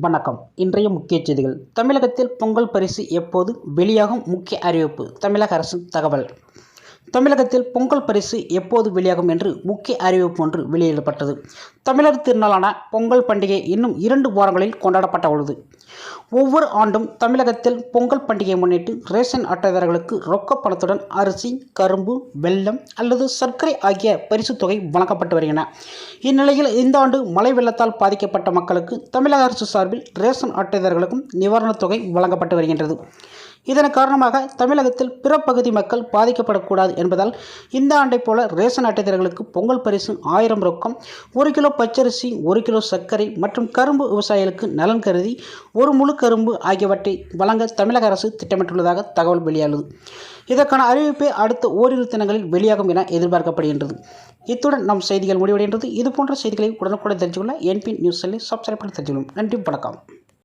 வணக்கம். இன்றைய முக்கிய செய்திகள். தமிழகத்தில் பொங்கல் பரிசு எப்போது வெளியாகும்? முக்கிய அறிவிப்பு. தமிழக அரசு தகவல். தமிழகத்தில் பொங்கல் பரிசு எப்போது வெளியாகும் என்று முக்கிய அறிவிப்பு ஒன்று வெளியிடப்பட்டது. தமிழர் திருநாளான பொங்கல் பண்டிகை இன்னும் இரண்டு வாரங்களில் கொண்டாடப்பட்ட உள்ளது ஒவ்வொரு ஆண்டும் தமிழகத்தில் பொங்கல் பண்டிகையை முன்னிட்டு ரேஷன் அட்டைதாரர்களுக்கு ரொக்க பணத்துடன் அரிசி கரும்பு வெல்லம் அல்லது சர்க்கரை ஆகிய பரிசுத் தொகை வழங்கப்பட்டு வருகின்றன. இந்நிலையில் இந்த ஆண்டு மழை வெள்ளத்தால் பாதிக்கப்பட்ட மக்களுக்கு தமிழக அரசு சார்பில் ரேஷன் அட்டைதாரர்களுக்கும் நிவாரணத் தொகை வழங்கப்பட்டு வருகின்றது. இதன் காரணமாக தமிழகத்தில் பிற பகுதி மக்கள் பாதிக்கப்படக்கூடாது என்பதால் இந்த ஆண்டைப் போல ரேஷன் அட்டைதாரர்களுக்கு பொங்கல் பரிசு ஆயிரம் ரொக்கம் ஒரு கிலோ பச்சரிசி ஒரு கிலோ சர்க்கரை மற்றும் கரும்பு விவசாயிகளுக்கு நலன் கருதி ஒரு முழு கரும்பு ஆகியவற்றை வழங்க தமிழக அரசு திட்டமிட்டுள்ளதாக தகவல் வெளியானது. இதற்கான அறிவிப்பை அடுத்த ஓரிரு தினங்களில் வெளியாகும் என எதிர்பார்க்கப்படுகின்றது. இத்துடன் நம் செய்திகள் முடிவடைகின்றது. இதுபோன்ற செய்திகளை உடனுக்குடன் தெரிஞ்சுக்கொள்ள என்பி நியூஸ் செல்லை சப்ஸ்கிரைப் பண்ணி தெரிஞ்சுக்கொள்ளும். நன்றி வணக்கம்.